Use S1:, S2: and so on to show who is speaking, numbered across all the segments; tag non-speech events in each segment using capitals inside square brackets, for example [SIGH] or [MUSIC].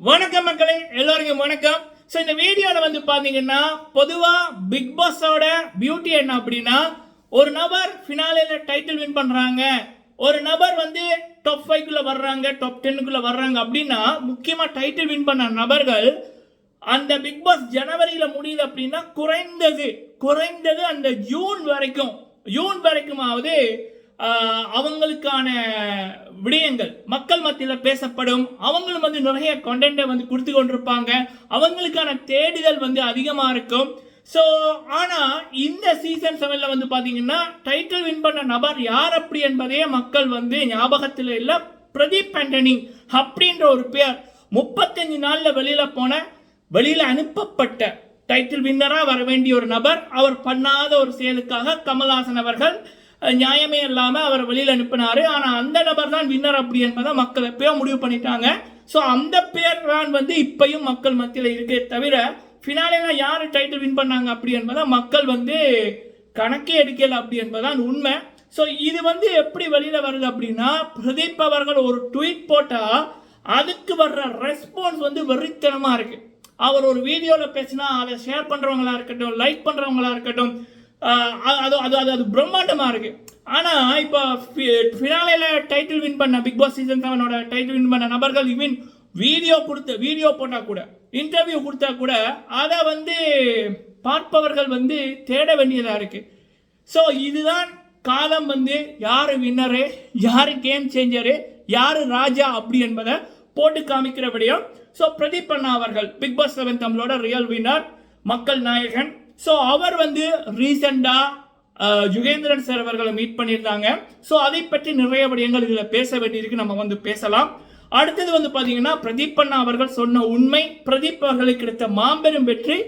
S1: வணக்கம் மக்களே எல்லோருக்கும் வணக்கம். ஸோ இந்த வீடியோவில் வந்து பார்த்தீங்கன்னா பொதுவாக பிக் பாஸோட பியூட்டி என்ன அப்படின்னா ஒரு நபர் ஃபினாலேல டைட்டில் வின் பண்ணுறாங்க ஒரு நபர் வந்து டாப் ஃபைவ்குள்ளே வர்றாங்க டாப் டென்னுக்குள்ளே வர்றாங்க அப்படின்னா முக்கியமாக டைட்டில் வின் பண்ண நபர்கள் அந்த பிக் பாஸ் ஜனவரியில் முடியுது அப்படின்னா குறைந்தது குறைந்தது அந்த ஜூன் வரைக்கும் ஜூன் வரைக்குமாவது அவங்களுக்கான விடயங்கள் மக்கள் மத்தியில் பேசப்படும். அவங்களும் வந்து நிறைய கண்டென்ட்டை வந்து கொடுத்து கொண்டிருப்பாங்க. அவங்களுக்கான தேடுதல் வந்து அதிகமாக இருக்கும். ஸோ ஆனால் இந்த சீசன் செவனில் வந்து பார்த்தீங்கன்னா டைட்டில் வின் பண்ண நபர் யார் அப்படி என்பதையே மக்கள் வந்து ஞாபகத்தில் இல்லை. பிரதீப் ஆண்டனி அப்படின்ற ஒரு பேர் முப்பத்தஞ்சு நாளில் வெளியில் போன வெளியில் அனுப்பப்பட்ட டைட்டில் வின்னராக வர வேண்டிய ஒரு நபர் அவர் பண்ணாத ஒரு செயலுக்காக கமல்ஹாசன் அவர்கள் நியாயமே இல்லாமல் அவர் வெளியில் அனுப்பினார். ஆனால் அந்த நபர் தான் வின்னர் அப்படி என்பதை மக்கள் எப்பயோ முடிவு பண்ணிட்டாங்க. ஸோ அந்த பேர் தான் வந்து இப்பையும் மக்கள் மத்தியில் இருக்கே தவிர ஃபினாலேல யார் டைட்டில் வின் பண்ணாங்க அப்படி என்பதை மக்கள் வந்து கணக்கே எடுக்கல அப்படி என்பதுதான் உண்மை. ஸோ இது வந்து எப்படி வெளியில் வருது அப்படின்னா பிரதீப் அவர்கள் ஒரு ட்வீட் போட்டால் அதுக்கு வர்ற ரெஸ்பான்ஸ் வந்து வெறித்தனமாக இருக்குது அவர் ஒரு வீடியோவில் பேசினா அதை ஷேர் பண்ணுறவங்களா இருக்கட்டும் லைக் பண்ணுறவங்களா இருக்கட்டும் அது அது அது அது அது பிரம்மாண்டமாக இருக்குது ஆனால் இப்போ ஃபினாலையில் டைட்டில் வின் பண்ண பிக் பாஸ் சீசன் செவனோட டைட்டில் வின் பண்ண நபர்கள் இவன் வீடியோ கொடுத்த வீடியோ போட்டால் கூட இன்டர்வியூ கொடுத்தா கூட அதை வந்து பார்ப்பவர்கள் வந்து தேட வேண்டியதாக இருக்குது ஸோ இதுதான் காலம் வந்து யார் வின்னரு யார் கேம் சேஞ்சரு யார் ராஜா அப்படி என்பதை போட்டு காமிக்கிற விடயம். ஸோ பிரதீப் அண்ணா அவர்கள் பிக் பாஸ் செவன் தமிழோட ரியல் வின்னர் மக்கள் நாயகன் ஸோ அவர் வந்து ரீசெண்டாக யுகேந்திரன் சார் அவர்களை மீட் பண்ணியிருந்தாங்க. ஸோ அதை பற்றி நிறைய விடயங்கள் இதில் பேச வேண்டியிருக்கு. நம்ம வந்து பேசலாம். அடுத்தது வந்து பார்த்தீங்கன்னா பிரதீப் அண்ணா அவர்கள் சொன்ன உண்மை பிரதீப் அவர்களுக்கு கிடைத்த மாபெரும் வெற்றி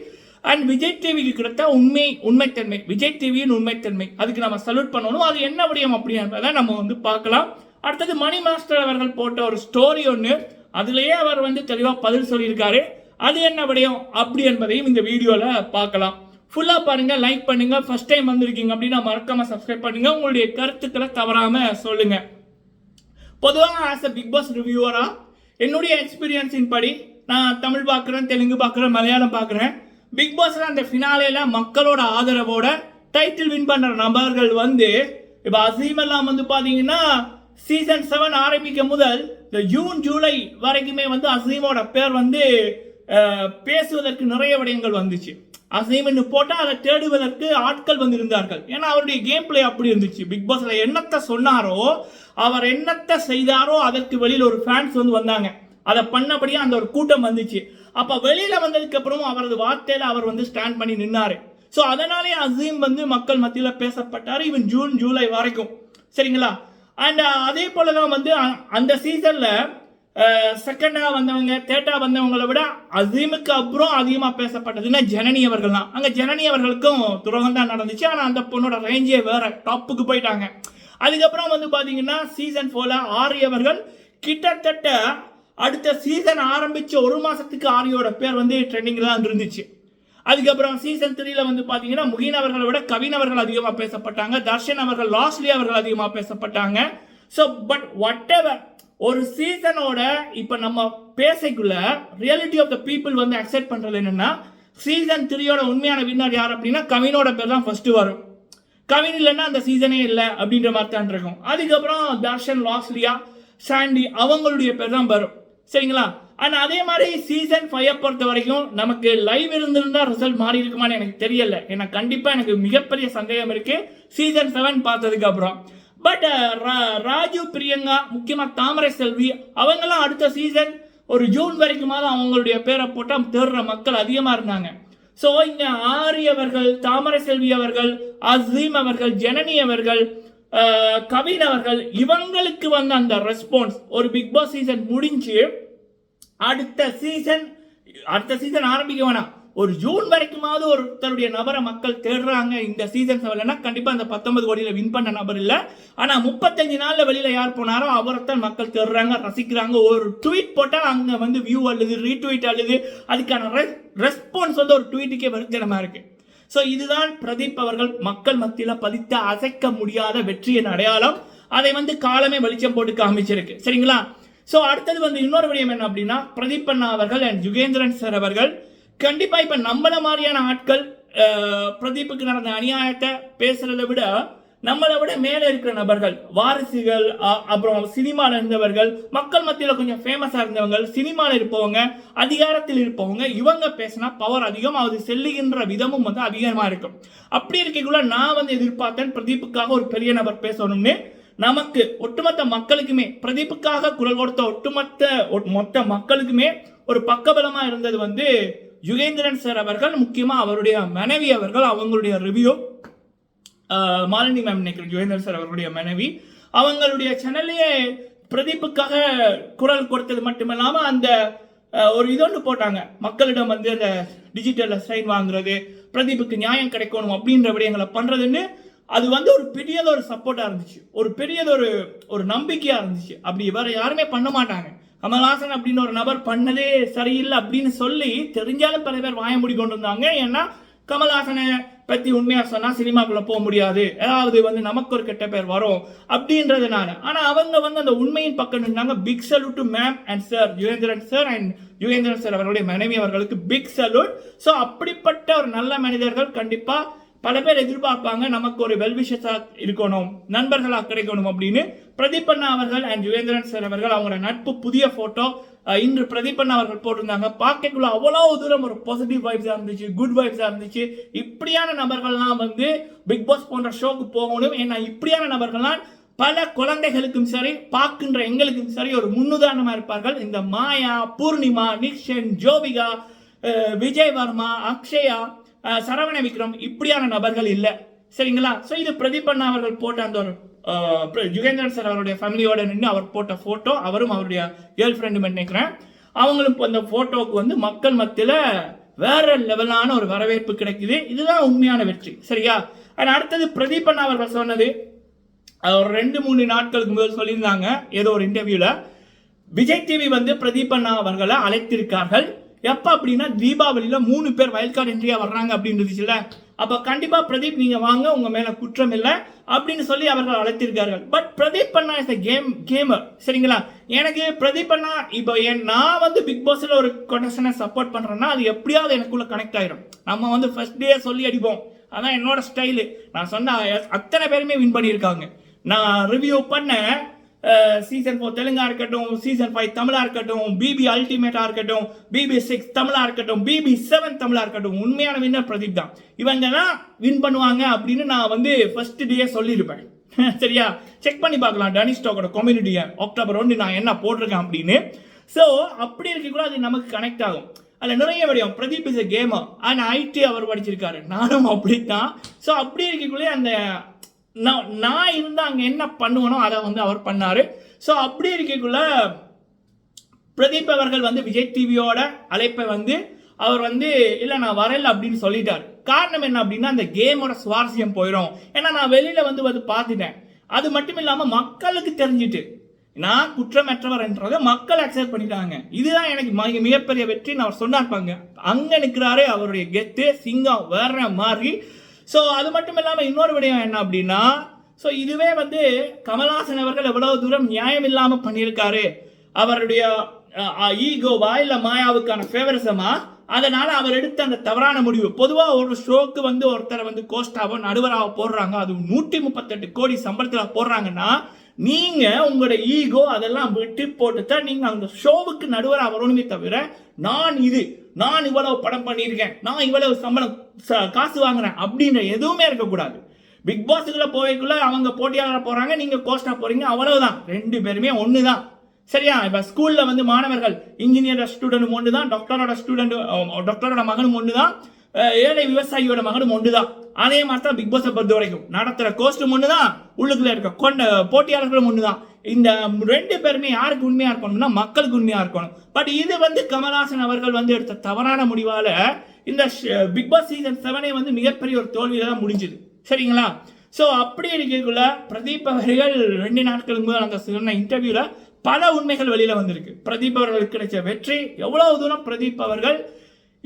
S1: அண்ட் விஜய் டிவிக்கு கிடைத்த உண்மை உண்மைத்தன்மை. விஜய் டிவியின் உண்மைத்தன்மை. அதுக்கு நம்ம சல்யூட் பண்ணணும். அது என்ன விடயம் அப்படி என்பதை நம்ம வந்து பார்க்கலாம். அடுத்தது மணி மாஸ்டர் அவர்கள் போட்ட ஒரு ஸ்டோரி ஒன்று அதுலேயே அவர் வந்து தெளிவாக பதில் சொல்லியிருக்காரு. அது என்ன விடயம்? அப்படி என்பதையும் இந்த வீடியோவில் பார்க்கலாம். ஃபுல்லாக பாருங்கள் லைக் பண்ணுங்கள் ஃபஸ்ட் டைம் வந்திருக்கீங்க அப்படின்னா மறக்காமல் சப்ஸ்கிரைப் பண்ணுங்கள் உங்களுடைய கருத்துக்களை தவறாமல் சொல்லுங்கள் பொதுவாக ஆஸ் அ பிக் பாஸ் ரிவ்யூவராக என்னுடைய எக்ஸ்பீரியன்ஸின் படி நான் தமிழ் பார்க்குறேன் தெலுங்கு பார்க்குறேன் மலையாளம் பார்க்குறேன் பிக் பாஸில் அந்த ஃபினாலேல மக்களோட ஆதரவோட டைட்டில் வின் பண்ணுற நபர்கள் வந்து இப்போ அசீம் எல்லாம் வந்து பார்த்தீங்கன்னா சீசன் செவன் ஆரம்பிக்கும் முதல் இந்த ஜூன் ஜூலை வரைக்குமே வந்து அசீமோட பேர் வந்து பேசுவதற்கு நிறைய விடயங்கள் வந்துச்சு. அசைன்மெண்ட் போட்டால் அதை தேடுவதற்கு ஆட்கள் வந்து இருந்தார்கள் ஏன்னா அவருடைய கேம் பிளே அப்படி இருந்துச்சு. பிக் பாஸில் என்னத்தை சொன்னாரோ அவர் என்னத்தை செய்தாரோ அதற்கு வெளியில் ஒரு ஃபேன்ஸ் வந்து வந்தாங்க. அதை பண்ணபடியே அந்த ஒரு கூட்டம் வந்துச்சு. அப்போ வெளியில் வந்ததுக்கு அப்புறமும் அவரது வார்த்தையில் அவர் வந்து ஸ்டாண்ட் பண்ணி நின்னார். ஸோ அதனாலே அசீம் வந்து மக்கள் மத்தியில் பேசப்பட்டார் ஈவன் ஜூன் ஜூலை வரைக்கும். சரிங்களா? அண்ட் அதே போல தான் வந்து அ- அந்த சீசனில் செகண்டாக வந்தவங்க தேட்டா வந்தவங்களை விட அசீமுக்கு அப்புறம் அதிகமாக பேசப்பட்டதுன்னா ஜனனி அவர்கள் தான். அங்கே ஜனனி அவர்களுக்கும் துரோகம் தான் நடந்துச்சு. ஆனால் அந்த பொண்ணோட ரேஞ்சே வேற. டாப்புக்கு போயிட்டாங்க. அதுக்கப்புறம் வந்து பார்த்தீங்கன்னா சீசன் ஃபோரில் ஆரி அவர்கள் கிட்டத்தட்ட அடுத்த சீசன் ஆரம்பித்த ஒரு மாதத்துக்கு ஆரியோட பேர் வந்து ட்ரெண்டிங்கில் தான் இருந்துச்சு. அதுக்கப்புறம் சீசன் த்ரீல வந்து பார்த்தீங்கன்னா முகின் அவர்களை விட கவின் அவர்கள் அதிகமாக பேசப்பட்டாங்க. தர்ஷன் அவர்கள் லாஸ்ட்லி அவர்கள் அதிகமாக பேசப்பட்டாங்க. ஸோ பட் வாட் எவர் ஒரு சீசனோட இப்போ நம்ம பேசக்குள்ள ரியாலிட்டி ஆஃப் த பீப்புள் வந்து அக்செப்ட் பண்ணுறது என்னென்னா சீசன் த்ரீயோட உண்மையான வின்னர் யார் அப்படின்னா கவினோட பேர் தான் ஃபஸ்ட்டு வரும். கவின் இல்லைன்னா அந்த சீசனே இல்லை அப்படின்ற மாதிரி தான் இருக்கும். அதுக்கப்புறம் தர்ஷன் லாஸ்லியா சாண்டி அவங்களுடைய பேர் தான் வரும். சரிங்களா? அண்ட் அதே மாதிரி சீசன் ஃபைவ் பொறுத்த வரைக்கும் நமக்கு லைவ் இருந்திருந்தால் ரிசல்ட் மாறி இருக்குமான்னு எனக்கு தெரியல. ஏன்னா கண்டிப்பாக எனக்கு மிகப்பெரிய சந்தேகம் இருக்குது சீசன் செவன் பார்த்ததுக்கு அப்புறம். பட் ராஜீவ் பிரியங்கா முக்கியமாக தாமரை செல்வி அவங்கெல்லாம் அடுத்த சீசன் ஒரு ஜூன் வரைக்குமாவது அவங்களுடைய பேரை போட்டால் தேடுற மக்கள் அதிகமாக இருந்தாங்க. ஸோ இந்த ஆரி அவர்கள் தாமரை செல்வி அவர்கள் அசீம் அவர்கள் ஜனனி அவர்கள் கவின் அவர்கள் இவங்களுக்கு வந்த அந்த ரெஸ்பான்ஸ் ஒரு பிக் பாஸ் சீசன் முடிஞ்சு அடுத்த சீசன் அடுத்த சீசன் ஆரம்பிக்க வேணாம். ஒரு ஜூன் வரைக்குமாவது ஒருத்தருடைய நபரை மக்கள் தேடுறாங்க. இந்த சீசன் செவன்லனா கண்டிப்பாக அந்த பத்தொன்பது கோடியில் வின் பண்ண நபர் இல்லை. ஆனால் முப்பத்தஞ்சு நாளில் வெளியில் யார் போனாரோ அவரைத்தான் மக்கள் தேடுறாங்க ரசிக்கிறாங்க. ஒரு ட்வீட் போட்டால் அங்கே வந்து வியூ அல்லது ரீட்வீட் அல்லது அதுக்கான ரெஸ்பான்ஸ் வந்து ஒரு ட்வீட்டுக்கே வருத்தனமாக இருக்குது ஸோ இதுதான் பிரதீப் அவர்கள் மக்கள் மத்தியில் பதித்த அசைக்க முடியாத வெற்றியின் அடையாளம். அதை வந்து காலமே வெளிச்சம் போட்டு காமிச்சிருக்கு. சரிங்களா? ஸோ அடுத்தது வந்து இன்னொரு விடயம் என்ன அப்படின்னா பிரதீப் அண்ணா அவர்கள் அண்ட் யுகேந்திரன் சார் அவர்கள் கண்டிப்பாக இப்போ நம்மள மாதிரியான ஆட்கள் பிரதீப்புக்கு நடந்த அநியாயத்தை பேசுறதை விட நம்மளை விட மேலே இருக்கிற நபர்கள் வாரிசுகள் அப்புறம் சினிமாவில் இருந்தவர்கள் மக்கள் மத்தியில் கொஞ்சம் ஃபேமஸாக இருந்தவங்க சினிமாவில் இருப்பவங்க அதிகாரத்தில் இருப்பவங்க இவங்க பேசினா பவர் அதிகம் அது செல்லுகின்ற விதமும் வந்து அதிகமாக இருக்கும். அப்படி இருக்கக்குள்ள நான் வந்து எதிர்பார்த்தேன் பிரதீப்புக்காக ஒரு பெரிய நபர் பேசணும்னு. நமக்கு ஒட்டுமொத்த மக்களுக்குமே பிரதீப்புக்காக குரல் கொடுத்த ஒட்டுமொத்த மொத்த மக்களுக்குமே ஒரு பக்கபலமாக இருந்தது வந்து யுகேந்திரன் சார் அவர்கள் முக்கியமாக அவருடைய மனைவி அவர்கள் அவங்களுடைய ரிவ்யூ மாலினி மேம் நினைக்கிறேன் யுகேந்திரன் சார் அவர்களுடைய மனைவி அவங்களுடைய சேனல்லையே பிரதீப்புக்காக குரல் கொடுத்தது மட்டுமில்லாமல் அந்த ஒரு இதொன்று போட்டாங்க. மக்களிடம் வந்து அந்த டிஜிட்டலில் சைன் வாங்குறது பிரதீப்புக்கு நியாயம் கிடைக்கணும் அப்படின்ற விடயங்களை பண்ணுறதுன்னு அது வந்து ஒரு பெரியதொரு சப்போர்ட்டாக இருந்துச்சு. ஒரு பெரியதொரு ஒரு நம்பிக்கையாக இருந்துச்சு. அப்படி வேறு யாருமே பண்ண மாட்டாங்க. கமல்ஹாசன் அப்படின்னு ஒரு நபர் பண்ணதே சரியில்லை அப்படின்னு சொல்லி தெரிஞ்சாலும் பல பேர் வாய மூடி கொண்டு வந்தாங்க ஏன்னா கமல்ஹாசனை பத்தி உண்மையா சொன்னா சினிமாக்குள்ள போக முடியாது. ஏதாவது வந்து நமக்கு ஒரு கெட்ட பேர் வரும் அப்படின்றதுனால. ஆனா அவங்க வந்து அந்த உண்மையின் பக்கம் நின்றாங்க. Big salute to ma'am and sir Yugendran sir and Yugendran sir அவர்களுடைய மனைவி அவர்களுக்கு பிக் சல்யூட் ஸோ அப்படிப்பட்ட ஒரு நல்ல மனிதர்கள் கண்டிப்பா பல பேர் எதிர்பார்ப்பாங்க நமக்கு ஒரு வெல்விஷஸா இருக்கணும் நண்பர்களாக கிடைக்கணும் அப்படின்னு. பிரதீபண்ணா அவர்கள் அண்ட் யுவேந்திரன் சார் அவர்கள் அவங்களோட நட்பு புதிய போட்டோ இன்று பிரதீபண்ணா அவர்கள் போட்டிருந்தாங்க. பார்க்கக்குள்ள அவ்வளவு தூரம் ஒரு பாசிட்டிவ் வைப்ஸா இருந்துச்சு குட் வைப்ஸா இருந்துச்சு. இப்படியான நபர்கள்லாம் வந்து பிக் பாஸ் போன்ற ஷோக்கு போகணும். ஏன்னா இப்படியான நபர்கள்லாம் பல குழந்தைகளுக்கும் சரி பார்க்கின்ற எங்களுக்கும் சரி ஒரு முன்னுதாரணமா இருப்பார்கள். இந்த மாயா பூர்ணிமா நிக்ஷன் ஜோபிகா விஜய் வர்மா அக்ஷயா சரவண விக்ரம் இப்படியான நபர்கள் இல்லை. சரிங்களா? ஸோ இது பிரதீபண்ணா அவர்கள் போட்ட அந்த ஒரு யுகேந்திரன் சார் அவருடைய ஃபேமிலியோட நின்று அவர் போட்ட ஃபோட்டோ அவரும் அவருடைய கேர்ள் ஃப்ரெண்டு நினைக்கிறேன். அவங்களும் அந்த ஃபோட்டோவுக்கு வந்து மக்கள் மத்தியில் வேற லெவலான ஒரு வரவேற்பு கிடைக்குது. இதுதான் உண்மையான வெற்றி. சரியா? அண்ட் அடுத்தது பிரதீபன் அவர்கள் சொன்னது அது ஒரு ரெண்டு மூணு நாட்களுக்கு முதல் சொல்லியிருந்தாங்க ஏதோ ஒரு இன்டர்வியூவில் விஜய் டிவி வந்து பிரதீபண்ணா அவர்களை அழைத்திருக்கார்கள். எப்போ அப்படின்னா தீபாவளியில் மூணு பேர் வயல் கார்டு என்ட்ரியா வர்றாங்க அப்படின்றதுச்சுல அப்போ கண்டிப்பாக பிரதீப் நீங்கள் வாங்க உங்கள் மேலே குற்றம் இல்லை அப்படின்னு சொல்லி அவர்கள் அழைத்திருக்கார்கள் பட் பிரதீப் அண்ணா இஸ் அ கேம் கேமர் சரிங்களா? எனக்கு பிரதீப் அண்ணா இப்போ என் நான் வந்து பிக் பாஸில் ஒரு கொட்டேஷனை சப்போர்ட் பண்ணுறேன்னா அது எப்படியாவது எனக்குள்ளே கனெக்ட் ஆகிடும் நம்ம வந்து ஃபர்ஸ்ட் டே சொல்லி அடிப்போம். அதான் என்னோட ஸ்டைலு நான் சொன்ன அத்தனை பேருமே வின் பண்ணியிருக்காங்க. நான் ரிவ்யூ பண்ணேன் சீசன் ஃபோர் தெலுங்கா இருக்கட்டும் சீசன் ஃபைவ் தமிழா இருக்கட்டும் பிபி அல்டிமேட்டா இருக்கட்டும் பிபி சிக்ஸ் தமிழா இருக்கட்டும் பிபி செவன் தமிழா இருக்கட்டும் உண்மையான வின்னர் பிரதீப் தான். இவங்க தான் வின் பண்ணுவாங்க அப்படின்னு நான் வந்து ஃபர்ஸ்ட் டே சொல்லியிருப்பேன். [LAUGHS] சரியா? செக் பண்ணி பார்க்கலாம் டனி ஸ்டாக்கோட கம்யூனிட்டியை அக்டோபர் ஒன்று நான் என்ன போட்டிருக்கேன் அப்படின்னு. ஸோ அப்படி இருக்கக்கூட அது நமக்கு கனெக்ட் ஆகும். அதில் நிறைய விடயம். Pradeep is a gamer and IT அவர் படிச்சிருக்காரு. நானும் அப்படித்தான். ஸோ அப்படி இருக்கக்குள்ளே அந்த நான் நான் இருந்தால் அங்கே என்ன பண்ணுவேனோ அதை வந்து அவர் பண்ணார். ஸோ அப்படி இருக்கக்குள்ள பிரதீப் அவர்கள் வந்து விஜய் டிவியோட அழைப்பை வந்து அவர் வந்து இல்லை நான் வரல அப்படின்னு சொல்லிட்டார். காரணம் என்ன அப்படின்னா அந்த கேமோட சுவாரஸ்யம் போயிடும் ஏன்னா நான் வெளியில் வந்து வந்து பார்த்துட்டேன். அது மட்டும் இல்லாமல் மக்களுக்கு தெரிஞ்சிட்டு நான் குற்றமற்றவர்ன்றதை மக்கள் அக்செப்ட் பண்ணிட்டாங்க. இதுதான் எனக்கு மிக- மிகப்பெரிய வெற்றின்னு அவர் சொன்னார்ப்பாங்க அங்கே நிற்கிறாரு அவருடைய கெத்து சிங்கம் வேற மாதிரி ஸோ அது மட்டும் இல்லாமல் இன்னொரு விடயம் என்ன அப்படின்னா ஸோ இதுவே வந்து கமல்ஹாசன் அவர்கள் எவ்வளவு தூரம் நியாயம் இல்லாமல் பண்ணியிருக்காரு. அவருடைய ஈகோவா இல்லை மாயாவுக்கான ஃபேவரிசமா அதனால் அவர் எடுத்த அந்த தவறான முடிவு. பொதுவாக ஒரு ஷோக்கு வந்து ஒருத்தரை வந்து கோஸ்டாவோ நடுவராக போடுறாங்க. அது நூற்றி முப்பத்தெட்டு கோடி சம்பளத்தில் போடுறாங்கன்னா நீங்கள் உங்களோட ஈகோ அதெல்லாம் விட்டு போட்டு தான் நீங்கள் அந்த ஷோவுக்கு நடுவராக வரணுமே தவிர நான் இது நான் இவ்வளவு படம் பண்ணியிருக்கேன் நான் இவ்வளவு சம்பளம் ச- காசு வாங்குறேன் அப்படின்ற எதுவுமே இருக்கக்கூடாது. பிக் பாஸுக்குள்ளே போய்க்குள்ள அவங்க போட்டியாளராக போகிறாங்க நீங்கள் கோஸ்டாக போகிறீங்க அவ்வளவுதான். ரெண்டு பேருமே ஒன்று தான் சரியா? இப்போ ஸ்கூலில் வந்து மாணவர்கள் இன்ஜினியர் ஸ்டூடெண்ட் ஒன்று தான் டாக்டரோட ஸ்டூடெண்ட் டாக்டரோட மகனும் ஒன்று தான் ஏழை விவசாயியோட மகனும் ஒன்று தான் அதே மாதிரி தான் பிக் பாஸை பொறுத்த வரைக்கும் நடத்துகிற கோஸ்டும் ஒன்று தான் உள்ளுக்குள்ள இருக்க கொண்ட போட்டியாளர்களும் ஒன்று தான் இந்த ரெண்டு பேருமே யாருக்கு உண்மையாக இருக்கணும்னா மக்களுக்கு உண்மையாக இருக்கணும். பட் இது வந்து கமல்ஹாசன் அவர்கள் வந்து எடுத்த தவறான முடிவால் இந்த பிக் பாஸ் சீசன் செவனே வந்து மிகப்பெரிய ஒரு தோல்வியில் தான் முடிஞ்சுது. சரிங்களா? ஸோ அப்படி இருக்கக்குள்ள பிரதீப் அவர்கள் ரெண்டு நாட்களுக்கு முதல் அந்த சொன்ன இன்டர்வியூவில் பல உண்மைகள் வெளியில் வந்திருக்கு. பிரதீப் அவர்களுக்கு கிடைச்ச வெற்றி எவ்வளவு தூரம் பிரதீப் அவர்கள்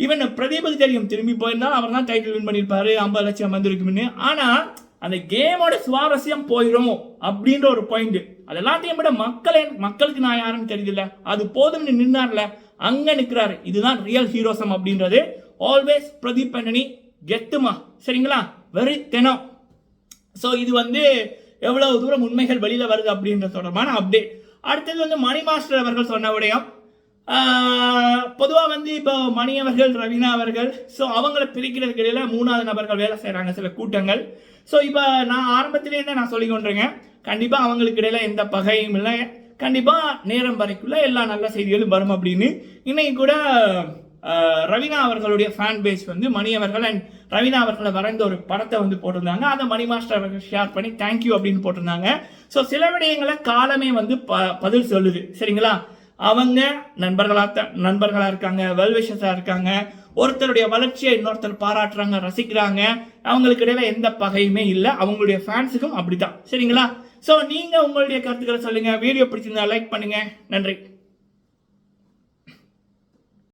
S1: ஈவன் பிரதீபுக்கு தெரியும். திரும்பி போயிருந்தால் அவர் தான் டைட்டில் வின் பண்ணியிருப்பாரு ஐம்பது லட்சம் வந்திருக்கும்னு. ஆனால் அந்த கேமோட சுவாரஸ்யம் போயிடும் அப்படின்ற ஒரு பாயிண்ட் அது எல்லாத்தையும் விட மக்களே மக்களுக்கு நான் யாருன்னு தெரியல அது போதும்னு நின்னார்ல அங்கே நிற்கிறார் இதுதான் ரியல் ஹீரோசம் அப்படின்றது. ஆல்வேஸ் பிரதீப் பண்ணனி கெத்துமா. சரிங்களா? வெரி தெனம். ஸோ இது வந்து எவ்வளவு தூரம் உண்மைகள் வெளியில் வருது அப்படின்ற தொடர்பான அப்டேட் அடுத்தது வந்து மணி மாஸ்டர் அவர்கள் சொன்ன விடயம். பொதுவாக வந்து இப்போ மணி அவர்கள் ரவீனா அவர்கள் ஸோ அவங்கள பிரிக்கிறதுக்கு இடையில மூணாவது நபர்கள் வேலை செய்கிறாங்க சில கூட்டங்கள். ஸோ இப்போ நான் ஆரம்பத்திலே என்ன நான் சொல்லி கொண்டிருக்கேன்? கண்டிப்பாக அவங்களுக்கு இடையில எந்த பகையும் இல்லை. கண்டிப்பாக நேரம் வரைக்குள்ள எல்லா நல்ல செய்திகளும் வரும் அப்படின்னு. இன்னைக்கு கூட ரவினா ரவீனா அவர்களுடைய ஃபேன் பேஸ் வந்து மணி அவர்கள் அண்ட் ரவீனா அவர்களை வரைந்த ஒரு படத்தை வந்து போட்டிருந்தாங்க. அதை மணி மாஸ்டர் அவர்கள் ஷேர் பண்ணி தேங்க்யூ அப்படின்னு போட்டிருந்தாங்க. ஸோ சில விடயங்களை காலமே வந்து ப பதில் சொல்லுது. சரிங்களா? அவங்க நண்பர்களாக த- இருக்காங்க வெல்விஷஸாக இருக்காங்க ஒருத்தருடைய வளர்ச்சியை இன்னொருத்தர் பாராட்டுறாங்க ரசிக்கிறாங்க அவங்களுக்கு இடையில எந்த பகையுமே இல்லை அவங்களுடைய ஃபேன்ஸுக்கும் அப்படி தான் சரிங்களா? ஸோ நீங்கள் உங்களுடைய கருத்துக்களை சொல்லுங்கள் வீடியோ பிடிச்சிருந்தா லைக் பண்ணுங்கள் நன்றி.